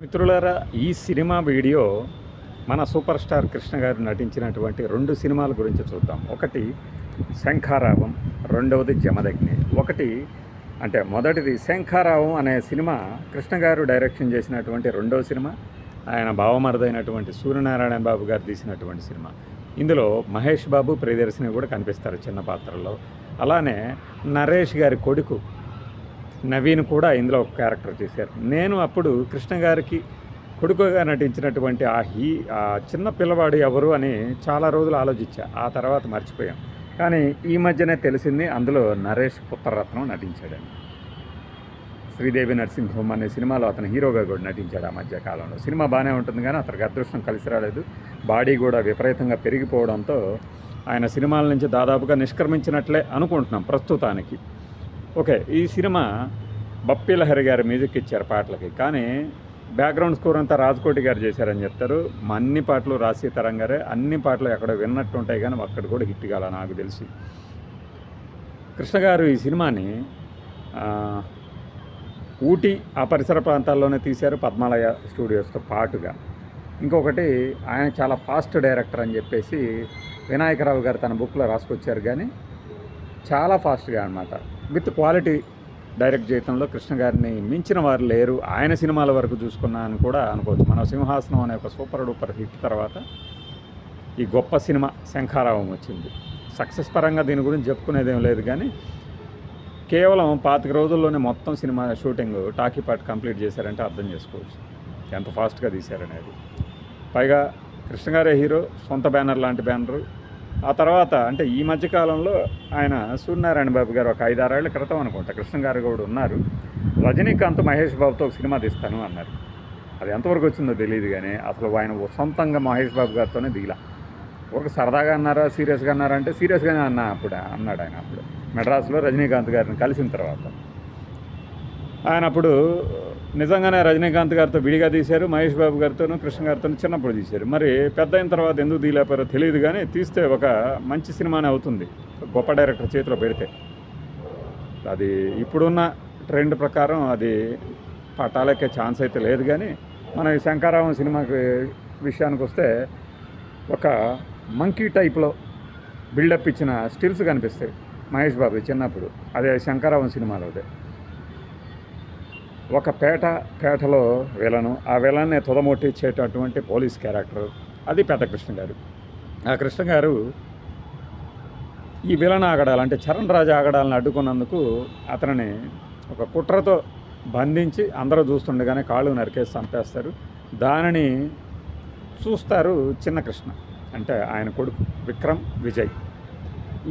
మిత్రులారా ఈ cinema video మన సూపర్ స్టార్ కృష్ణ గారు నటించినటువంటి రెండు సినిమాల గురించి చూద్దాం. ఒకటి శంఖారావం రెండవది జమదగ్ని. ఒకటి అంటే మొదటిది శంఖారావం అనే సినిమా కృష్ణ గారు డైరెక్షన్ చేసినటువంటి రెండవ సినిమా ఆయన భావమరదైనటువంటి సూర్యనారాయణ బాబు గారు తీసినటువంటి సినిమా. ఇందులో మహేష్ బాబు ప్రియదర్శిని కూడా కనిపిస్తారు చిన్న పాత్రలో. అలానే నరేష్ గారి కొడుకు నవీన్ కూడా ఇందులో ఒక క్యారెక్టర్ చేశారు నేను అప్పుడు కృష్ణ గారికి కొడుకుగా నటించినటువంటి ఆ హీ ఆ చిన్న పిల్లవాడు ఎవరు అని చాలా రోజులు ఆలోచించా. ఆ తర్వాత మర్చిపోయాం. కానీ ఈ మధ్యనే తెలిసింది అందులో నరేష్ పుత్రరత్నం నటించాడని. శ్రీదేవి నరసింహం అనే సినిమాలో అతను హీరోగా కూడా నటించాడు ఆ మధ్య కాలంలో. సినిమా బాగానే ఉంటుంది కానీ అతనికి అదృష్టం కలిసి రాలేదు. బాడీ కూడా విపరీతంగా పెరిగిపోవడంతో ఆయన సినిమాల నుంచి దాదాపుగా నిష్క్రమించినట్లే అనుకుంటున్నాం ప్రస్తుతానికి. ఓకే ఈ సినిమా బప్పిలహరి గారు మ్యూజిక్ ఇచ్చారు పాటలకి. కానీ బ్యాక్గ్రౌండ్ స్కోర్ అంతా రాజ్కోటి గారు చేశారని చెప్తారు. మా అన్ని పాటలు రాసీతరం గారే అన్ని పాటలు ఎక్కడ విన్నట్టు ఉంటాయి కానీ అక్కడ కూడా హిట్ కాల నాకు తెలిసి. కృష్ణ గారు ఈ సినిమాని ఊటీ ఆ పరిసర ప్రాంతాల్లోనే తీశారు పద్మాలయ స్టూడియోస్తో పాటుగా. ఇంకొకటి ఆయన చాలా ఫాస్ట్ డైరెక్టర్ అని చెప్పేసి వినాయకరావు గారు తన బుక్లో రాసుకొచ్చారు కానీ చాలా ఫాస్ట్గా అనమాట విత్ క్వాలిటీ డైరెక్ట్ చేయటంలో కృష్ణ గారిని మించిన వారు లేరు. ఆయన సినిమాల వరకు చూసుకున్నా అని కూడా అనుకోవచ్చు. మన సింహాసనం అనే ఒక సూపర్ డూపర్ హిట్ తర్వాత ఈ గొప్ప సినిమా శంఖారావం వచ్చింది. సక్సెస్ పరంగా దీని గురించి చెప్పుకునేదేం లేదు కానీ కేవలం పాతిక రోజుల్లోనే మొత్తం cinema shooting talkie part complete చేశారంటే అర్థం చేసుకోవచ్చు. ఎంత ఫాస్ట్గా తీశారనేది. పైగా కృష్ణ గారే హీరో సొంత బ్యానర్ లాంటి బ్యానరు ఆ తర్వాత అంటే ఈ మధ్యకాలంలో ఆయన సూర్యనారాయణ బాబు గారు ఒక ఐదారేళ్ళ క్రితం అనుకుంటా కృష్ణ గారు కూడా ఉన్నారు. రజనీకాంత్ మహేష్ బాబుతో ఒక సినిమా తీస్తాను అన్నారు. అది ఎంతవరకు వచ్చిందో తెలియదు కానీ అసలు ఆయన సొంతంగా మహేష్ బాబు గారితోనే దిగిలా. ఒక సరదాగా అన్నారా సీరియస్గా అన్నారా అంటే సీరియస్గానే అన్నా అప్పుడు అన్నాడు ఆయన అప్పుడు. మెడ్రాస్లో రజనీకాంత్ గారిని కలిసిన తర్వాత. ఆయన అప్పుడు నిజంగానే రజనీకాంత్ గారితో విడిగా తీశారు మహేష్ బాబు గారితోనూ కృష్ణ గారితో చిన్నప్పుడు తీశారు. మరి పెద్ద అయిన తర్వాత ఎందుకు తీయలేపారో తెలియదు కానీ తీస్తే ఒక మంచి సినిమానే అవుతుంది. గొప్ప డైరెక్టర్ చేతిలో పెడితే. అది ఇప్పుడున్న ట్రెండ్ ప్రకారం అది పట్టాలకే ఛాన్స్ అయితే లేదు కానీ మన ఈ శంకారావం సినిమాకి విషయానికి వస్తే ఒక మంకీ టైప్లో బిల్డప్ ఇచ్చిన స్టిల్స్ కనిపిస్తాయి మహేష్ బాబు చిన్నప్పుడు. అదే శంకారావం సినిమాలో అదే ఒక పేట పేటలో విలను ఆ విలన్ని తుదమొట్టించేటటువంటి పోలీస్ క్యారెక్టర్ అది పెద్ద కృష్ణ గారు. ఆ కృష్ణ గారు ఈ విలన్ ఆగడాలు అంటే చరణ్ రాజు ఆగడాలను అడ్డుకున్నందుకు అతనిని ఒక కుట్రతో బంధించి అందరూ చూస్తుండగానే కాళ్ళు నరికేసి చంపేస్తారు. దానిని చూస్తారు చిన్న కృష్ణ అంటే ఆయన కొడుకు విక్రమ్ విజయ్.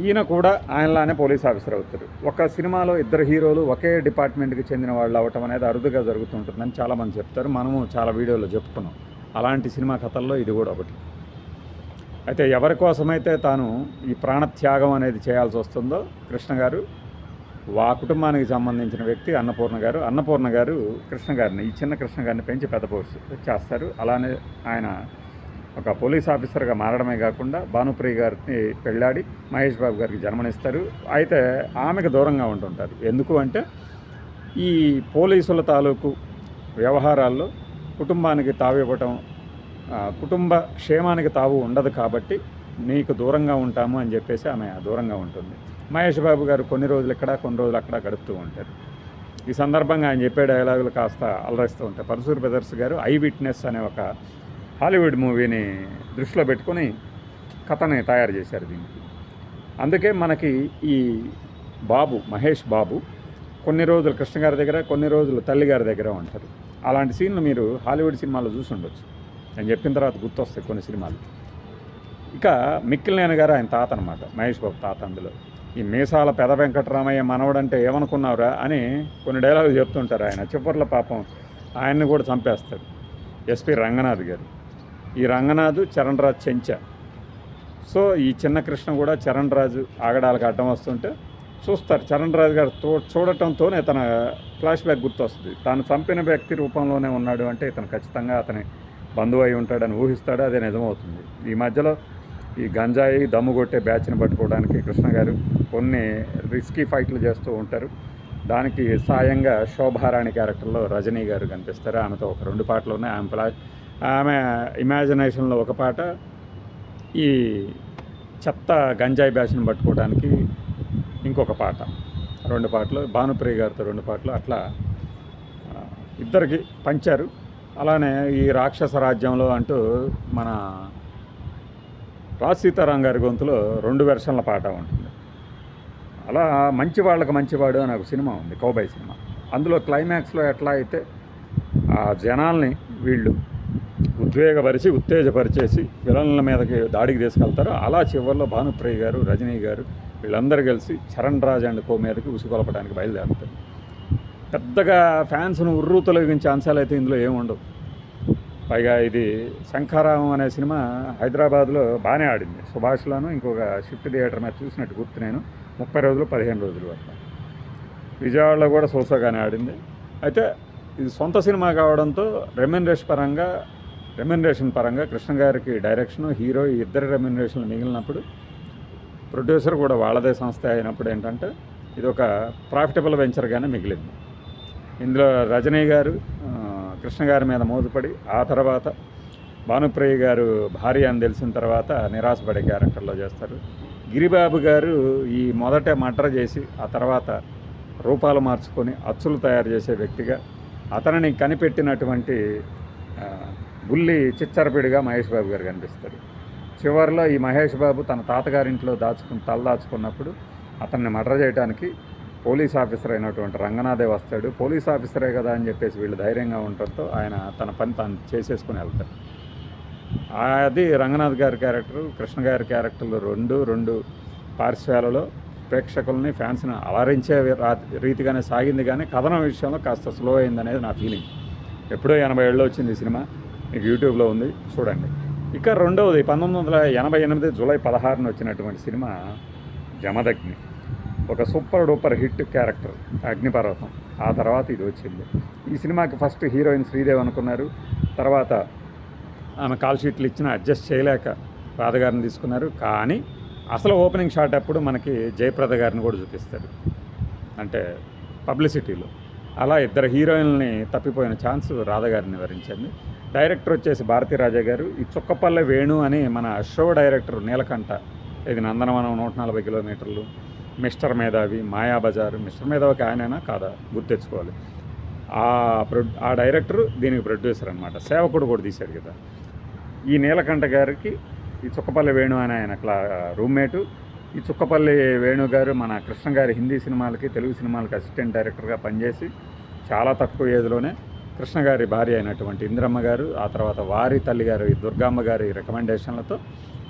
ఈయన కూడా ఆయనలానే పోలీస్ ఆఫీసర్ అవుతారు. ఒక సినిమాలో ఇద్దరు హీరోలు ఒకే డిపార్ట్మెంట్కి చెందిన వాళ్ళు అవటం అనేది అరుదుగా జరుగుతుంటుందని చాలామంది చెప్తారు. మనము చాలా వీడియోలో చెప్పుకున్నాం. అలాంటి సినిమా కథల్లో ఇది కూడా ఒకటి. అయితే ఎవరి కోసమైతే తాను ఈ ప్రాణత్యాగం అనేది చేయాల్సి వస్తుందో కృష్ణ గారు వా కుటుంబానికి సంబంధించిన వ్యక్తి అన్నపూర్ణ గారు అన్నపూర్ణ గారు కృష్ణ గారిని ఈ చిన్న కృష్ణ గారిని పెంచి పెద్ద పోస్ట్ చేస్తారు. అలానే ఆయన ఒక పోలీస్ ఆఫీసర్గా మారడమే కాకుండా భానుప్రియ గారిని పెళ్ళాడి మహేష్ బాబు గారికి జన్మనిస్తారు. అయితే ఆమెకు దూరంగా ఉంటుంటారు. ఎందుకు అంటే ఈ పోలీసుల తాలూకు వ్యవహారాల్లో కుటుంబానికి తావివ్వటం కుటుంబ క్షేమానికి తావు ఉండదు కాబట్టి నీకు దూరంగా ఉంటాము అని చెప్పేసి ఆమె దూరంగా ఉంటుంది. మహేష్ బాబు గారు కొన్ని రోజులు ఇక్కడ కొన్ని రోజులు అక్కడ గడుపుతూ ఉంటారు. ఈ సందర్భంగా ఆయన చెప్పే డైలాగులు కాస్త అలరిస్తూ ఉంటాయి Paruchuri brothers garu eye witness అనే ఒక హాలీవుడ్ మూవీని దృష్టిలో పెట్టుకొని కథని తయారు చేశారు దీనికి అందుకే మనకి ఈ బాబు మహేష్ బాబు కొన్ని రోజులు కృష్ణ గారి దగ్గర కొన్ని రోజులు తల్లి గారి దగ్గర ఉంటారు. అలాంటి సీన్లు మీరు హాలీవుడ్ సినిమాలో చూసి ఉండొచ్చు. నేను చెప్పిన తర్వాత గుర్తొస్తాయి కొన్ని సినిమాలు. ఇక మిక్కిలినేని గారు ఆయన తాత అనమాట మహేష్ బాబు తాత అందులో. ఈ మీసాల పెద వెంకటరామయ్య మనవడంటే ఏమనుకున్నావురా అని కొన్ని డైలాగులు చెప్తుంటారు ఆయన. చివరిలో పాపం ఆయన్ని కూడా చంపేస్తారు. ఎస్పి రంగనాథ్ గారు. ఈ రంగనాథ్ చరణ్ రాజ్ చెంచా. సో ఈ చిన్న కృష్ణ కూడా చరణ్ రాజు ఆగడాలకు అడ్డం వస్తుంటే చూస్తారు. చరణ్ రాజు గారు తో చూడటంతోనే తన ఫ్లాష్ బ్యాక్ గుర్తొస్తుంది. తాను చంపిన వ్యక్తి రూపంలోనే ఉన్నాడు అంటే ఇతను ఖచ్చితంగా అతని బంధువు అయి ఉంటాడని ఊహిస్తాడు. అదే నిజమవుతుంది. ఈ మధ్యలో ఈ గంజాయి దమ్ము కొట్టే బ్యాచ్ని పట్టుకోవడానికి కృష్ణ గారు కొన్ని రిస్కీ ఫైట్లు చేస్తూ ఉంటారు. దానికి సాయంగా శోభారాణి క్యారెక్టర్లో రజనీ గారు కనిపిస్తారు. ఆమెతో ఒక రెండు పాటలు ఉన్నాయి. ఆమె ఫ్లాష్ ఆమె ఇమాజినేషన్లో ఒక పాట ఈ చెత్త గంజాయి బ్యాచ్ని పట్టుకోవడానికి ఇంకొక పాట. రెండు పాటలు భానుప్రియ గారితో రెండు పాటలు అట్లా ఇద్దరికి పంచారు. అలానే ఈ రాక్షస రాజ్యంలో అంటూ మన రాజ్ సీతారాం గారి గొంతులో రెండు వెర్షన్ల పాట ఉంటుంది. అలా మంచి వాళ్ళకి మంచివాడు అని ఒక సినిమా ఉంది కౌబాయ్ సినిమా. అందులో క్లైమాక్స్లో ఎట్లా అయితే ఆ జనాల్ని వీళ్ళు ఉద్వేగపరిచి ఉత్తేజపరిచేసి విలన్ల మీదకి దాడికి తీసుకెళ్తారు అలా చివరిలో భానుప్రియ గారు రజనీ గారు వీళ్ళందరూ కలిసి చరణ్ రాజ్ అండ్ కో మీదకి ఉసుకొలపడానికి బయలుదేరుతారు. పెద్దగా ఫ్యాన్స్ను ఉర్రు తొలగించే అంశాలు అయితే ఇందులో ఏమి ఉండవు. పైగా ఇది శంఖారావం అనే సినిమా హైదరాబాద్లో బాగానే ఆడింది. సుభాష్లోను ఇంకొక షిఫ్ట్ థియేటర్ మీద చూసినట్టు గుర్తు నేను. ముప్పై రోజులు పదిహేను రోజులు వరకు. విజయవాడలో కూడా సోసాగానే ఆడింది. అయితే ఇది సొంత సినిమా కావడంతో రెమ్యూనరేషన్ పరంగా రెమ్యునరేషన్ పరంగా కృష్ణ గారికి డైరెక్షన్ హీరో ఈ ఇద్దరు రెమ్యునరేషన్లు మిగిలినప్పుడు ప్రొడ్యూసర్ కూడా వాళ్ళదే సంస్థ అయినప్పుడు ఏంటంటే ఇది ఒక ప్రాఫిటబుల్ వెంచర్గానే మిగిలింది. ఇందులో రజనీ గారు కృష్ణ గారి మీద మోజుపడి ఆ తర్వాత భానుప్రియ గారు భార్య అని తెలిసిన తర్వాత నిరాశపడే క్యారెక్టర్లో చేస్తారు. గిరిబాబు గారు ఈ మొదట మటర్ చేసి ఆ తర్వాత రూపాలు మార్చుకొని అచ్చులు తయారు చేసే వ్యక్తిగా అతనిని కనిపెట్టినటువంటి బుల్లి చిచ్చరపిడిగా మహేష్ బాబు గారు కనిపిస్తారు చివరిలో ఈ మహేష్ బాబు తన తాతగారింట్లో దాచుకుని తల దాచుకున్నప్పుడు అతన్ని మర్డర్ చేయడానికి పోలీస్ ఆఫీసర్ అయినటువంటి రంగనాథే వస్తాడు. పోలీస్ ఆఫీసరే కదా అని చెప్పేసి వీళ్ళు ధైర్యంగా ఉండటంతో ఆయన తన పని తాను చేసేసుకుని వెళ్తారు అది రంగనాథ్ గారి క్యారెక్టర్ కృష్ణ గారి క్యారెక్టర్లు రెండు రెండు పార్శ్వాలలో ప్రేక్షకుల్ని ఫ్యాన్స్ని అలరించే రీతిగానే సాగింది కానీ కథనం విషయంలో కాస్త స్లో అయింది అనేది నా ఫీలింగ్. ఎప్పుడో ఎనభై ఏళ్ళు వచ్చింది ఈ సినిమా. మీకు యూట్యూబ్లో ఉంది చూడండి. ఇక రెండవది పంతొమ్మిది వందల ఎనభై ఎనిమిది జూలై పదహారున వచ్చినటువంటి సినిమా జమదగ్ని. ఒక సూపర్ డూపర్ హిట్ క్యారెక్టర్ అగ్నిపర్వతం. ఆ తర్వాత ఇది వచ్చింది. ఈ సినిమాకి ఫస్ట్ హీరోయిన్ శ్రీదేవి అనుకున్నారు. తర్వాత ఆమె కాల్ షీట్లు ఇచ్చిన అడ్జస్ట్ చేయలేక రాధగారిని తీసుకున్నారు. కానీ అసలు ఓపెనింగ్ షాట్ అప్పుడు మనకి జయప్రద గారిని కూడా చూపిస్తారు. అంటే పబ్లిసిటీలో. అలా ఇద్దరు హీరోయిన్లని తప్పిపోయిన ఛాన్స్ రాధగారిని వివరించింది డైరెక్టర్ వచ్చేసి భారతీ రాజా గారు ఈ చుక్కపల్లె వేణు అని మన షో డైరెక్టర్ నీలకంఠ ఇది నందనవనం నూట నలభై కిలోమీటర్లు. మిస్టర్ మేధావి మాయాబజార్ మిస్టర్ మేధావికి ఆయనైనా కాదా? గుర్తెచ్చుకోవాలి ఆ ప్రొ ఆ డైరెక్టర్ దీనికి ప్రొడ్యూసర్ అనమాట సేవకుడు కూడా తీశాడు కదా. ఈ నీలకంఠ గారికి ఈ చుక్కపల్లి వేణు అనే ఆయన క్లా రూమ్మేటు ఈ చుక్కపల్లి వేణు గారు మన కృష్ణ గారి హిందీ సినిమాలకి తెలుగు సినిమాలకి అసిస్టెంట్ డైరెక్టర్గా పనిచేసి చాలా తక్కువ ఏజ్లోనే కృష్ణ గారి భార్య అయినటువంటి ఇంద్రమ్మ గారు ఆ తర్వాత వారి తల్లి గారు ఈ దుర్గమ్మ గారి రికమెండేషన్లతో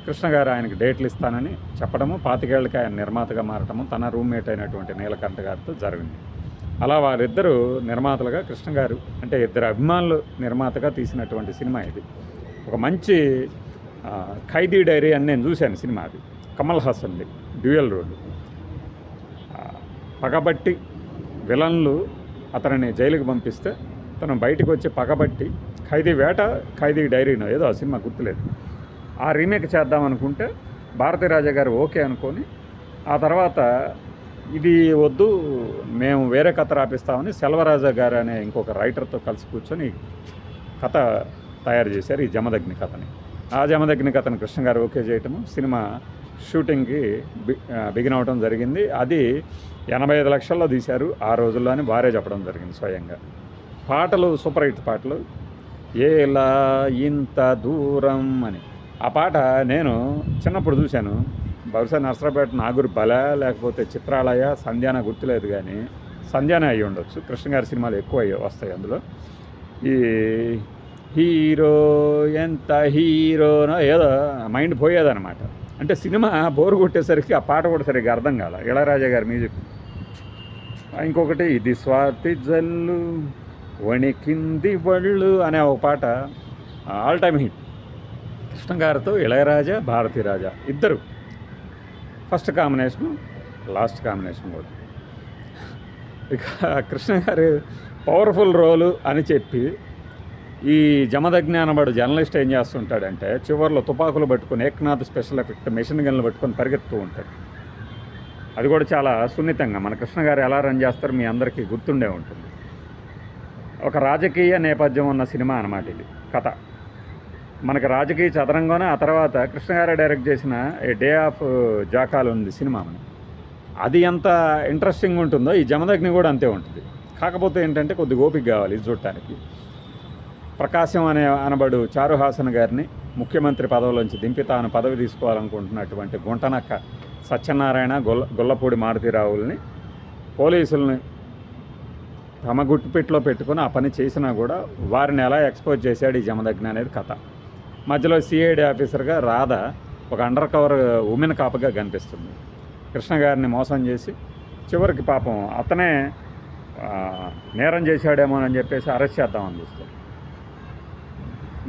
కృష్ణ గారు ఆయనకి డేట్లు ఇస్తానని చెప్పడము పాతికేళ్ళకి ఆయన నిర్మాతగా మారటము తన రూమ్మేట్ అయినటువంటి నీలకంఠ గారితో జరిగింది. అలా వారిద్దరూ నిర్మాతలుగా కృష్ణ గారు అంటే ఇద్దరు అభిమానులు నిర్మాతగా తీసినటువంటి సినిమా ఇది. ఒక మంచి ఖైదీ డైరీ అని నేను చూశాను సినిమా అది. కమల్ హాసన్ది డ్యూయల్ రోడ్డు. పగబట్టి విలన్లు అతనిని జైలుకి పంపిస్తే తను బయటకు వచ్చి పగబట్టి ఖైదీ వేట ఖైదీ డైరీనో ఏదో ఆ సినిమా గుర్తులేదు. ఆ రీమేక్ చేద్దాం అనుకుంటే భారతీ రాజా గారు ఓకే అనుకొని ఆ తర్వాత ఇది వద్దు మేము వేరే కథ రాపిస్తామని సెల్వరాజా గారు అనే ఇంకొక రైటర్తో కలిసి కూర్చొని కథ తయారు చేశారు ఈ జమదగ్ని కథని. ఆ జమదగ్ని కథను కృష్ణ గారు ఓకే చేయటము సినిమా షూటింగ్కి బి బిగిన్ అవడం జరిగింది. అది ఎనభై ఐదు లక్షల్లో తీశారు. ఆ రోజుల్లోనే వారే చెప్పడం జరిగింది స్వయంగా. పాటలు సూపర్ హిట్ పాటలు. ఏలా ఇంత దూరం అని. ఆ పాట నేను చిన్నప్పుడు చూశాను. బహుశా నర్సరాపేట నాగూరు బల లేకపోతే చిత్రాలయ సంధ్యాన గుర్తులేదు కానీ సంధ్యాన అయి ఉండొచ్చు. కృష్ణ గారి సినిమాలు ఎక్కువ వస్తాయి అందులో. ఈ హీరో ఎంత హీరోనో ఏదో మైండ్ పోయేదన్నమాట. అంటే సినిమా బోరు కొట్టేసరికి ఆ పాట కూడా సరిగ్గా అర్థం కాల. ఇళరాజా గారి మ్యూజిక్. ఇంకొకటి ఇది స్వాతి జల్లు వణికింది వళ్ళు అనే ఒక పాట ఆల్ టైమ్ హిట్ కృష్ణ గారితో ఇళయరాజా భారతీ రాజా ఇద్దరు. ఫస్ట్ కాంబినేషన్ లాస్ట్ కాంబినేషన్ కూడా. ఇక కృష్ణ గారు పవర్ఫుల్ రోలు అని చెప్పి ఈ జమదగ్ని అనబడు జర్నలిస్ట్ ఏం చేస్తుంటాడంటే చివరిలో తుపాకులు పట్టుకుని ఏక్నాథ్ స్పెషల్ ఎఫెక్ట్ మెషిన్ గన్లు పట్టుకొని పరిగెత్తుతూ ఉంటాడు. అది కూడా చాలా సున్నితంగా. మన కృష్ణ గారు ఎలా రన్ చేస్తారో మీ అందరికీ గుర్తుండే ఉంటుంది. ఒక రాజకీయ నేపథ్యం ఉన్న సినిమా అనమాట ఇది కథ. మనకి రాజకీయ చదరంగానే ఆ తర్వాత కృష్ణగారు డైరెక్ట్ చేసిన ఏ డే ఆఫ్ జాకాలు ఉంది సినిమా మనం అది ఎంత ఇంట్రెస్టింగ్ ఉంటుందో ఈ జమదగ్ని కూడా అంతే ఉంటుంది. కాకపోతే ఏంటంటే కొద్ది ఓపిక కావాలి ఇది చూడటానికి. ప్రకాశం అనే అనబడు చారుహాసన్ గారిని ముఖ్యమంత్రి పదవిలోంచి దింపి తాను పదవి తీసుకోవాలనుకుంటున్నటువంటి గుంటనక్క సత్యనారాయణ గొల్ల గొల్లపూడి మారుతిరావుల్ని పోలీసుల్ని తమ గుట్టుపెట్టులో పెట్టుకుని ఆ పని చేసినా కూడా వారిని ఎలా ఎక్స్పోజ్ చేశాడు ఈ జమదగ్ని అనేది కథ. మధ్యలో సిఐడి ఆఫీసర్గా రాధ ఒక అండర్ కవర్ ఉమెన్ కాపగా కనిపిస్తుంది. కృష్ణ గారిని మోసం చేసి చివరికి పాపం అతనే నేరం చేశాడేమో అని చెప్పేసి అరెస్ట్ చేద్దామని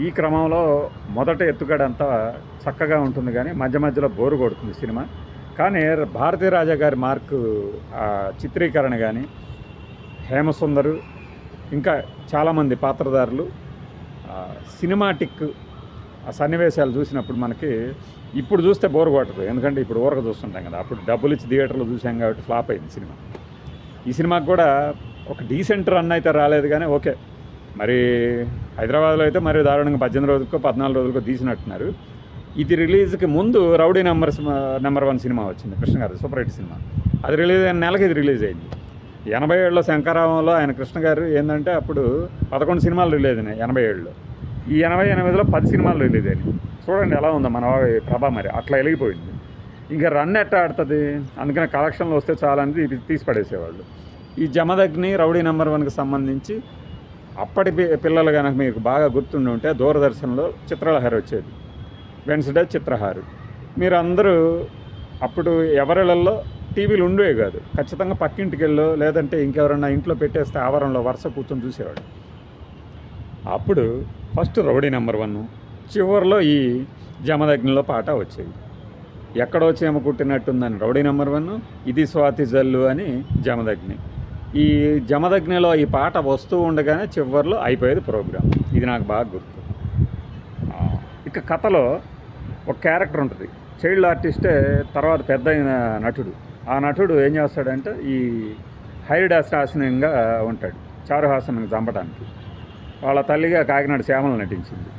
ఈ క్రమంలో మొదట ఎత్తుగడంతా చక్కగా ఉంటుంది కానీ మధ్య మధ్యలో బోరు కొడుతుంది సినిమా. కానీ భారతీ రాజా గారి మార్కు చిత్రీకరణ కానీ హేమసుందరు ఇంకా చాలామంది పాత్రధారులు సినిమాటిక్ ఆ సన్నివేశాలు చూసినప్పుడు మనకి ఇప్పుడు చూస్తే బోర్ కొట్టదు. ఎందుకంటే ఇప్పుడు ఊరక చూస్తుంటాం కదా. అప్పుడు డబ్బులు ఇచ్చి థియేటర్లో చూసాం కాబట్టి ఫ్లాప్ అయింది సినిమా. ఈ సినిమాకి కూడా ఒక డీసెంట్ రన్ అయితే రాలేదు కానీ ఓకే. మరి హైదరాబాద్లో అయితే మరి దారుణంగా పద్దెనిమిది రోజులకో పద్నాలుగు రోజులకో తీసినట్టున్నారు. ఇది రిలీజ్కి ముందు rowdy number number one cinema వచ్చింది Krishna garu super hit cinema. అది రిలీజ్ అయిన నెలకి ఇది రిలీజ్ అయింది. ఎనభై ఏడులో శంకరామంలో ఆయన కృష్ణ గారు ఏంటంటే అప్పుడు పదకొండు సినిమాలు రిలీజ్ అయినాయి ఎనభై ఏడులో ఈ ఎనభై ఎనిమిదిలో పది సినిమాలు రిలీజ్ అయినాయి. చూడండి ఎలా ఉందో మన ప్రభా మరి అట్లా వెలిగిపోయింది ఇంకా రన్ ఎట్టా ఆడుతుంది? అందుకని కలెక్షన్లు వస్తే చాలా అనేది ఇది తీసి పడేసేవాళ్ళు ఈ జమదగ్ని రౌడీ నెంబర్ వన్కి సంబంధించి అప్పటి పిల్లలు కనుక మీకు బాగా గుర్తుండి ఉంటే దూరదర్శన్లో చిత్రలహరి వచ్చేది. వెన్స్డే చిత్రహారు. మీరందరూ అప్పుడు ఎవరిళ్ళల్లో టీవీలు ఉండేవి కాదు. ఖచ్చితంగా పక్కింటికెళ్ళో లేదంటే ఇంకెవరన్నా ఇంట్లో పెట్టేస్తే ఆవరణలో వరుస కూర్చొని చూసేవాడు అప్పుడు ఫస్ట్ రౌడీ నెంబర్ వన్ చివరిలో ఈ జమదగ్నిలో పాట వచ్చేది. ఎక్కడో చీమ కుట్టినట్టుందని రౌడీ నెంబర్ వన్ ఇది స్వాతి జల్లు అని జమదగ్ని. ఈ జమదగ్నిలో ఈ పాట వస్తూ ఉండగానే చివరిలో అయిపోయేది ప్రోగ్రామ్ ఇది నాకు బాగా గుర్తు. ఇక కథలో ఒక క్యారెక్టర్ ఉంటుంది. చైల్డ్ ఆర్టిస్టే తర్వాత పెద్ద అయిన నటుడు. ఆ నటుడు ఏం చేస్తాడంటే ఈ హైడ్ హాసనంగా ఉంటాడు చారుహాసనం చంపడానికి వాళ్ళ తల్లిగా కాకినాడ శ్యామలు నటించింది.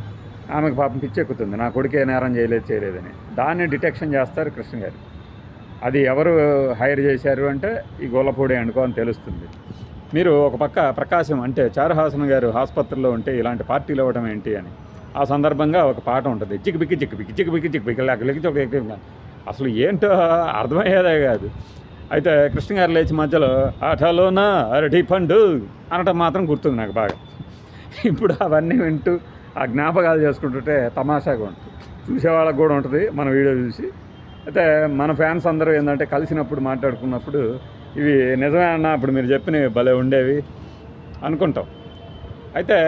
ఆమెకు పాపం పిచ్చెక్కుతుంది. నా కొడుకే నేరం చేయలేదు చేయలేదని. దాన్ని డిటెక్షన్ చేస్తారు కృష్ణ గారు అది ఎవరు హైర్ చేశారు అంటే ఈ గోలపూడి అనుకో అని తెలుస్తుంది. మీరు ఒక పక్క ప్రకాశం అంటే చారుహాసన్ గారు ఆసుపత్రిలో ఉంటే ఇలాంటి పార్టీలు ఇవ్వడం ఏంటి అని. ఆ సందర్భంగా ఒక పాట ఉంటుంది. చిక్కు బిక్కి చిక్కు బిక్కి చిక్కు బిక్కి చిక్కు బిక్కి లేక లెక్కి చొక్క బిక్కి. అసలు ఏంటో అర్థమయ్యేదే కాదు. అయితే కృష్ణ గారు లేచి మధ్యలో ఆటలోనా అరటి పండు అనటం మాత్రం గుర్తుంది నాకు బాగా. ఇప్పుడు అవన్నీ వింటూ ఆ జ్ఞాపకాలు చేసుకుంటుంటే తమాషాగా ఉంటుంది. చూసేవాళ్ళకి కూడా ఉంటుంది. మన వీడియో చూసి అయితే మన ఫ్యాన్స్ అందరూ ఏంటంటే కలిసినప్పుడు మాట్లాడుకున్నప్పుడు ఇవి నిజమే అన్న అప్పుడు మీరు చెప్పినవి భలే ఉండేవి అనుకుంటాం. అయితే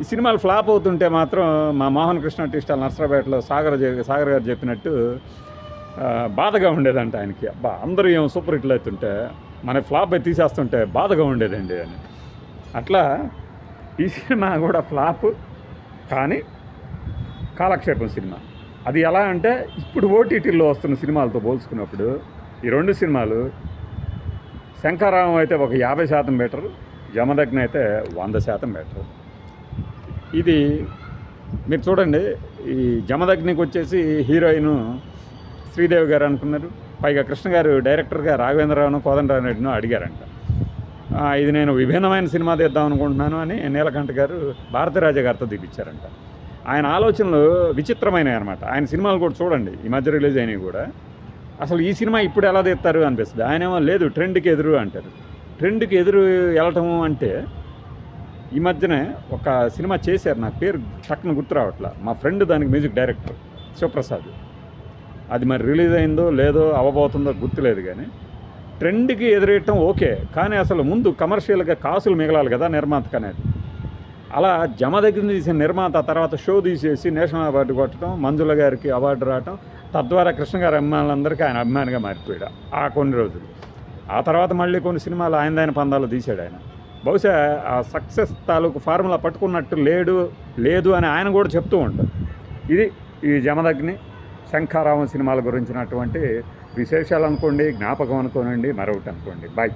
ఈ సినిమాలు ఫ్లాప్ అవుతుంటే మాత్రం మా మోహన్ కృష్ణ టీస్టాల్ నర్సరాపేటలో సాగర్ సాగర్ గారు చెప్పినట్టు బాధగా ఉండేదంట ఆయనకి. అబ్బా అందరూ ఏం సూపర్ హిట్లు అవుతుంటే మన ఫ్లాప్ అయి తీసేస్తుంటే బాధగా ఉండేదండి అని అట్లా ఈ సినిమా కూడా ఫ్లాప్ కానీ కాలక్షేపం సినిమా. అది ఎలా అంటే ఇప్పుడు ఓటీటీలో వస్తున్న సినిమాలతో పోల్చుకున్నప్పుడు ఈ రెండు సినిమాలు శంకరామం అయితే ఒక యాభై శాతం బెటర్ జమదగ్ని అయితే వంద శాతం బెటర్. ఇది మీరు చూడండి ఈ జమదగ్నికి వచ్చేసి హీరోయిన్ శ్రీదేవి గారు అనుకున్నారు. పైగా కృష్ణ గారు డైరెక్టర్గా రాఘవేంద్రరావును కోదండరావు రెడ్డిను అడిగారంట. ఇది నేను విభిన్నమైన సినిమా తీద్దాం అనుకుంటున్నాను అని నీలకంఠ గారు భారతరాజా గారితో దిగిచ్చారంట ఆయన ఆలోచనలు విచిత్రమైనవి అనమాట ఆయన సినిమాలు కూడా చూడండి ఈ మధ్య రిలీజ్ అయినవి కూడా. అసలు ఈ సినిమా ఇప్పుడు ఎలా తీస్తారు అనిపిస్తుంది. ఆయన ఏమో లేదు ట్రెండ్కి ఎదురు అంటారు. ట్రెండ్కి ఎదురు వెళ్ళటము అంటే ఈ మధ్యనే ఒక సినిమా చేశారు నాకు పేరు టక్కున గుర్తు రావట్లా. మా ఫ్రెండ్ దానికి మ్యూజిక్ డైరెక్టర్ శివప్రసాద్. అది మరి రిలీజ్ అయిందో లేదో అవ్వబోతుందో గుర్తులేదు కానీ ట్రెండ్కి ఎదురేయటం ఓకే. కానీ అసలు ముందు కమర్షియల్గా కాసులు మిగలాలి కదా నిర్మాతకు అనేది అలా జమ దగ్గర తీసిన నిర్మాత తర్వాత షో తీసేసి నేషనల్ అవార్డు కొట్టడం మంజుల గారికి అవార్డు రావటం తద్వారా కృష్ణ గారి అభిమానులందరికీ ఆయన అభిమానిగా మారిపోయాడు ఆ కొన్ని రోజులు. ఆ తర్వాత మళ్ళీ కొన్ని సినిమాలు ఆయనదైన పందాలు తీశాడు ఆయన. బహుశా ఆ సక్సెస్ తాలూకు ఫార్ములా పట్టుకున్నట్టు లేడు లేదు అని ఆయన కూడా చెప్తూ ఉంటారు ఇది ఈ జమదగ్ని శంఖారావం సినిమాల గురించినటువంటి విశేషాలు అనుకోండి జ్ఞాపకం అనుకోనండి మరొకటి అనుకోండి. బాయ్